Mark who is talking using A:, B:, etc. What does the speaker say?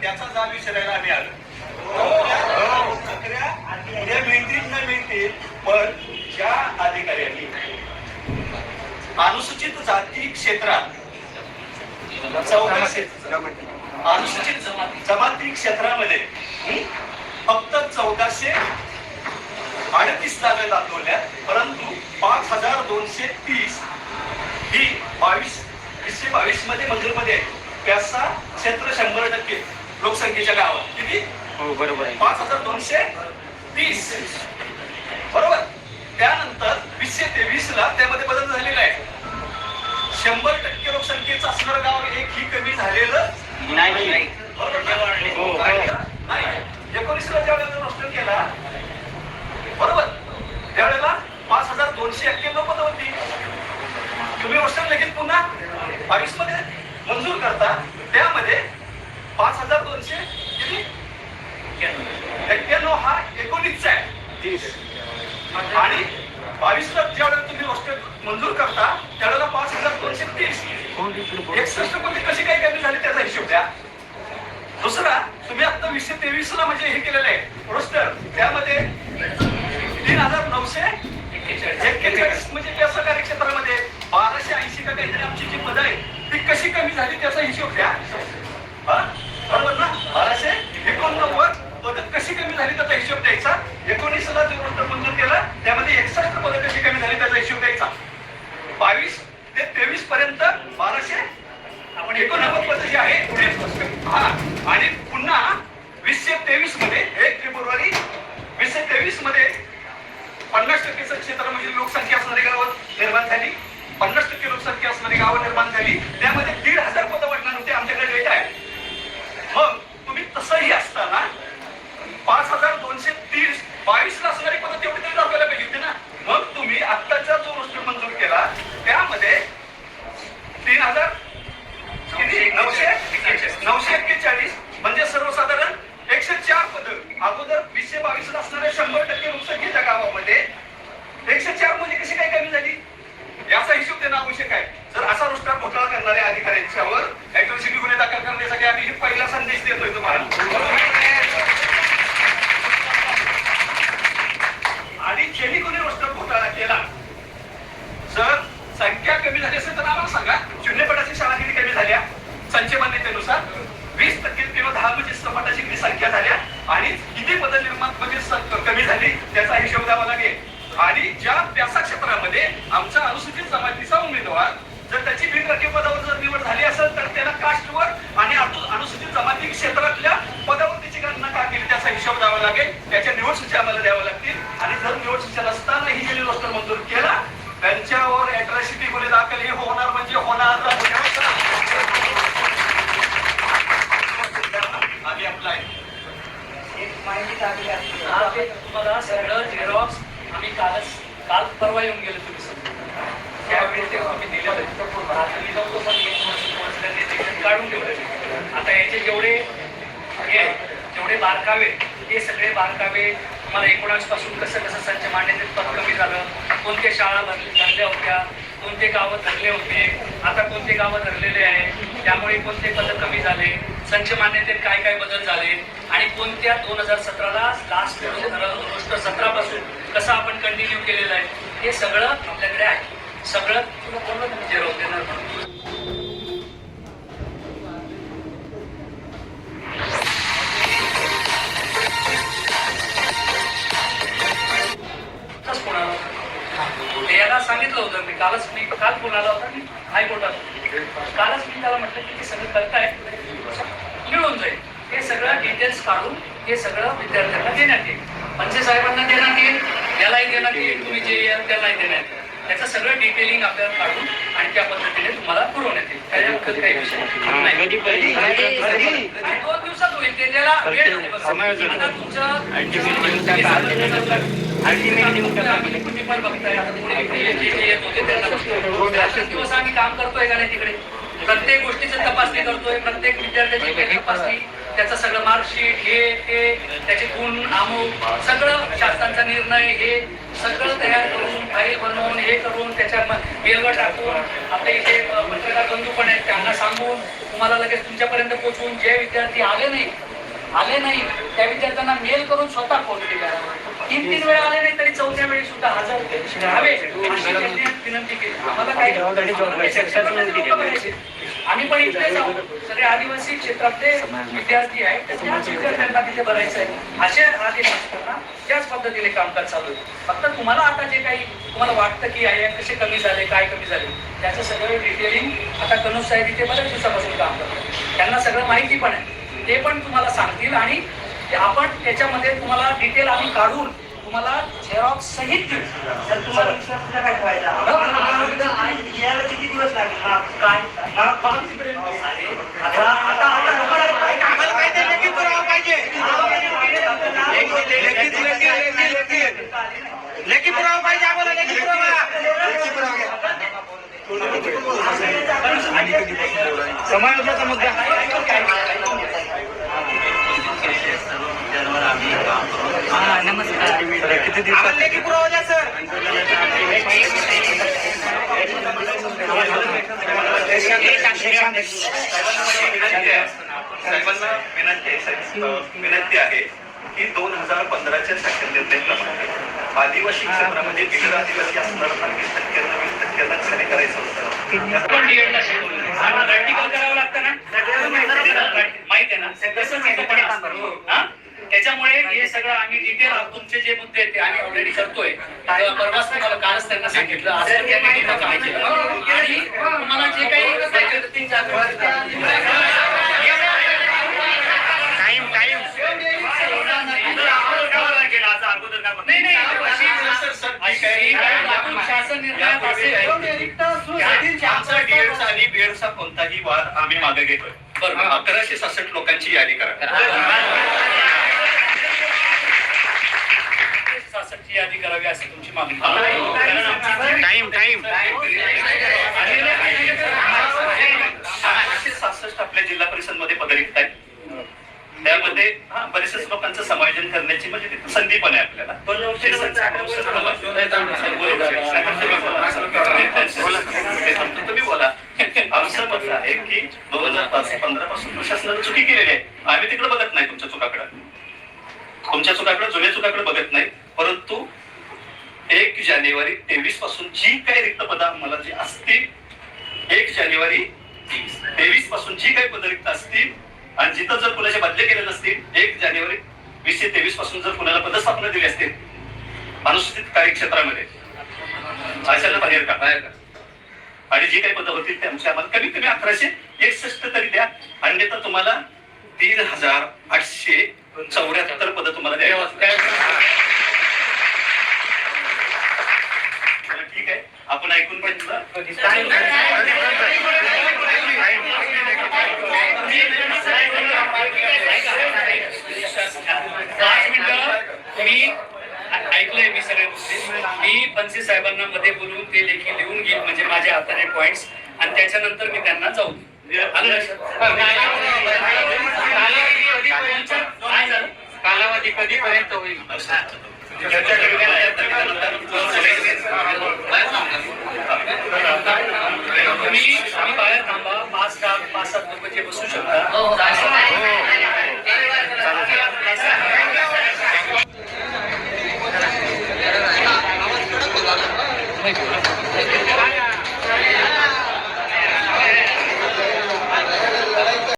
A: त्याचा जाब विचारायला आम्ही आलो हो. हे मिळतील न मिळतील पण ज्या अधिकाऱ्यांनी अनुसूचित जाती क्षेत्रात चौदाशे अनुसूचित जमाती जमाती क्षेत्रामध्ये फक्त चौदाशे अडतीस जागा दाखवल्या परंतु पाच हजार दोनशे तीस ही बावीस वीसशे बावीसमध्ये मंजूरमध्ये आहे त्याचा क्षेत्र शंभर टक्के लोकसंख्येच्या गावात. किती?
B: हो बरोबर आहे.
A: पाच हजार दोनशे तीस. बरोबर? त्यानंतर वीसशे तेवीस ला त्यामध्ये बदल झालेला आहे. शंभर टक्के लोकसंख्येचं असणारं गाव एक ही कमी झालेलं
B: नाही
A: एकोणीसला ज्यावेळेला रोस्टर केला बरोबर त्यावेळेला पाच हजार दोनशे एक्क्याण्णव पद होती तुम्ही रोस्टर लगेच पुन्हा बावीसमध्ये मंजूर करता त्यामध्ये पाच हजार दोनशे किती एक्क्याण्णव हा एकोणीसचा आहे
B: तीस
A: आणि बावीसला ज्यावेळेला तुम्ही वर्ष मंजूर करता त्यावेळेला पाच हजार दोनशे तीस एकसष्ट कोटी कशी काही कमी झाली त्याचा हिशोब द्या. दुसरा तुम्ही आता वीसशे तेवीस ला म्हणजे हे केलेलं आहे. रोस्टर त्यामध्ये तीन हजार नऊशे एक्केचाळीस म्हणजे त्या सहकारी क्षेत्रामध्ये बाराशे ऐंशी का काहीतरी आमची जी पद आहे ती कशी कमी झाली त्याचा हिशोब द्या हा? बरोबर ना बाराशे एकोणनव्वद पद कशी कमी झाली त्याचा हिशोब द्यायचा एकोणीसला जो रोस्टर मंजूर केला त्यामध्ये एकसष्ट पद कशी कमी झाली त्याचा हिशोब द्यायचा बावीस ते तेवीस पर्यंत बाराशे आपण एकोणनव्वद पद जे आहे पुढे हा. आणि पुन्हा वीसशे तेवीसमध्ये एक फेब्रुवारी वीसशे तेवीसमध्ये पन्नास टक्के क्षेत्र म्हणजे लोकसंख्या असणारी गावं निर्माण झाली. पन्नास टक्के लोकसंख्या असणारी गावं निर्माण झाली. त्यामध्ये दीड हजार पदं वाटणार होते आमच्याकडे डेटा आहे. मग तुम्ही तसंही असताना पाच हजार दोनशे तीस बावीस ला असणारी पदं तेवढी तरी दाखवायला पाहिजे होती ना मग तुम्ही आत्ताचा जो रोस्टर मंजूर केला त्यामध्ये तीन हजार किती? नऊशे नऊशे एक्केचाळीस म्हणजे सर्वसाधारण एकशे चार पद अगोदर वीसशे बावीस ला असणाऱ्या शंभर टक्के नुकसान लोकसंख्येच्या गावामध्ये. एकशे चार म्हणजे कशी काय कमी झाली? याचा हिशोब देणं आवश्यक आहे. जर असा रोस्टर घोटाळा करणाऱ्या अधिकाऱ्यांच्यावर अॅट्रॉसिटी गुन्हे दाखल करण्यासाठी आम्ही हे पहिला संदेश देतोय तुम्हाला. आणि ज्यांनी कोणी रोस्टर घोटाळा केला जर संख्या कमी झाली असेल तर आम्हाला सांगा. शून्यपटाची शाळा किती कमी झाल्या? संच मान्यतेनुसार वीस टक्के किंवा दहा म्हणजे सपाटाची किती संख्या झाल्या? आणि किती पद निर्माण म्हणजे कमी झाली त्याचा हिशोब द्यावा लागेल. आणि ज्या व्यासा क्षेत्रामध्ये आमचा अनुसूचित जमातीचा उमेदवार जर त्याची बिनराखीव पदावर जर निवड झाली असेल तर त्याला कास्टवर आणि अनुसूचित जमाती क्षेत्रातल्या पदावरतीची गणना का केली त्याचा हिशोब द्यावा लागेल. त्याच्या निवड सूची आम्हाला द्याव्या लागतील. आणि जर निवड सूची नसताना ही गेली रोस्टर मंजूर केला त्यांच्यावर अॅट्रॉसिटी गुन्हे दाखल हे होणार म्हणजे होणार आम्ही अप्लाय
C: हा ते तुम्हाला सगळं झेरॉक्स आम्ही कालच काल परवा येऊन गेलो तुम्ही समजा त्यावेळी ते आम्ही दिले आता मी पण एक काढून ठेवलं आता याचे जेवढे हे जेवढे बारकावे हे सगळे बारकावे तुम्हाला एकोणावीसपासून कसं कसं संच मांडण्याचे पद कमी झालं. कोणत्या शाळा भरले धरल्या होत्या? कोणते गावं धरले होते? आता कोणते गावं धरलेले आहे? त्यामुळे कोणते पद कमी झाले? संच मान्यतेत काय काय बदल झाले? आणि कोणत्या दोन हजार सतराला लास्ट गोष्ट सतरा पासून कसं आपण कंटिन्यू केलेलं आहे? हे सगळं आपल्याकडे आहे. सगळं तुला कोण म्हणजे देणार म्हणून. ते याला सांगितलं होतं मी कालच मी काल कोणाला होता मी हायकोर्टात कालच मी त्याला म्हटलं की ते सगळं करताय मिळून जाईल. हे सगळं डिटेल्स काढून हे सगळं विद्यार्थ्यांना देण्यात येईल. पंचे साहेबांना देण्यात येईल यालाही देण्यात येईल तुम्ही जे याल त्यालाही देण्यात येईल. त्याचं सगळं डिटेलिंग आपल्याला काढून आणि त्या पद्धतीने तुम्हाला पुरवण्यात येईल. त्याच्याबद्दल काही विषय नाही. दोन दिवसात होईल. ते त्याला वेळ तुमचं पण बघताय आता बघतोय. रात्रंदिवस आम्ही काम करतोय का नाही तिकडे? प्रत्येक गोष्टीचं तपासणी करतोय प्रत्येक विद्यार्थ्याची तपासणी त्याचं सगळं मार्कशीट हे ते त्याचे गुण अमुक सगळं शासनाचा निर्णय हे सगळं तयार करून फाईल बनवून हे करून त्याच्या मेलवर टाकून आपल्या इथे पत्रकार बंधू पण आहेत त्यांना सांगून तुम्हाला लगेच तुमच्यापर्यंत पोहोचवून जे विद्यार्थी आले नाही आले नाही त्या विद्यार्थ्यांना मेल करून स्वतः फोन केला. तीन तीन वेळा आले नाही तरी चौथ्या वेळी सुद्धा हजर राहावे अशी त्यांनी विनंती केली. आम्हाला काही आम्ही पण इथलेच आहोत. सगळे आदिवासी क्षेत्रातले विद्यार्थी आहेत. त्याच विद्यार्थ्यांना तिथे भरायचं आहे. असे आदेश असताना त्याच पद्धतीने कामकाज चालू आहे. फक्त तुम्हाला आता जे काही तुम्हाला वाटतं की आहे कसे कमी झाले काय कमी झाले त्याचं सगळं डिटेलिंग आता कनुज साहेब इथे बऱ्याच दिवसापासून काम करतात. त्यांना सगळं माहिती पण आहे. ते पण तुम्हाला सांगतील आणि आपण त्याच्यामध्ये तुम्हाला डिटेल आम्ही काढून तुम्हाला झेरॉक्स सहित देऊ
D: तर तुम्हाला दुसरा कुठला काय फायदा आणि यायला किती दिवस लागेल हा, काय हा, आता आता आता लोकांना
B: आम्हाला काय ते लेखी पुरावा पाहिजे
D: लेखी-
B: लेखी- लेखी- लेखी पुरावा पाहिजे आम्हाला लेखी पुरावा समाजाचा मुद्दा
C: हा नमस्कार.
A: साहेबांना विनंती आहे साहेब विनंती आहे की दोन हजार पंधराच्या शासन निर्णयाप्रमाणे आदिवासी क्षेत्रामध्ये बिगर आदिवासी असणारा वीस टक्क्यांना वीस टक्क्यांना खाली करायचं होतं
C: पण डीएडला शिकवलं आम्हाला प्रॅक्टिकल करावं लागतं ना माहिती आहे ना तसंच इथं पण असतं. हा? त्याच्यामुळे हे सगळं आम्ही डिटेल तुमचे जे मुद्दे आहेत ते आम्ही ऑलरेडी करतोय. तर परवाच तुम्हाला कालच त्यांना सांगितलं. असं त्यांनी केलं. आणि तुम्हाला जे काही तीन चार
A: कोणताही वाद आम्ही मागे घेतोय.
C: बरोबर.
A: अकराशे सहासष्ट लोकांची यादी करा.
C: सासष्टची यादी करावी अशी तुमची मागणी
B: टाइम टाइम
A: सहासष्ट आपल्या जिल्हा परिषदमध्ये पदरिक्त आहेत त्यामध्ये हा, बरेचसे लोकांचं समायोजन करण्याची म्हणजे संधी पण आहे आपल्याला तुम्ही बोला आमचं मत आहे की दोन हजार पाच पंधरा पासून प्रशासनाने चुकी केलेली आहे आम्ही तिकडे बघत नाही तुमच्या चुकाकडे तुमच्या चुकाकडे जुन्या चुकाकडे बघत नाही परंतु एक जानेवारी तेवीसपासून जी काही रिक्त पदं आम्हाला जी असतील एक जानेवारी तेवीसपासून जी काही पद रिक्त असतील आणि जिथं जर कुणाचे बदले केले नसतील एक जानेवारी वीसशे तेवीसपासून जर कुणाला पदस्थापना दिली असतील अनुसूचित कार्यक्षेत्रामध्ये. अशाला बाहेर का बाहेर का आणि जी काही पदं होतील ते आमच्या आम्हाला कमीत कमी अकराशे एकसष्ट तरी द्या. अन्यथा तुम्हाला तीन हजार आठशे चौऱ्याहत्तर पदं तुम्हाला द्यावी आपण ऐकून घेतलं
C: पाच मिनिटं मी ऐकलंय मी सगळे मुद्दे मी पंचे साहेबांना मध्ये बोलून ते लेखी लिहून घेईल म्हणजे माझ्या हाताने पॉइंट्स आणि त्याच्यानंतर मी त्यांना जाऊ?
B: कालावधी कधीपर्यंत होईल
C: तुम्ही तुम्ही थांबा पाच दहा पाच सात लोक जे बसू शकता
B: हो, हो, हो.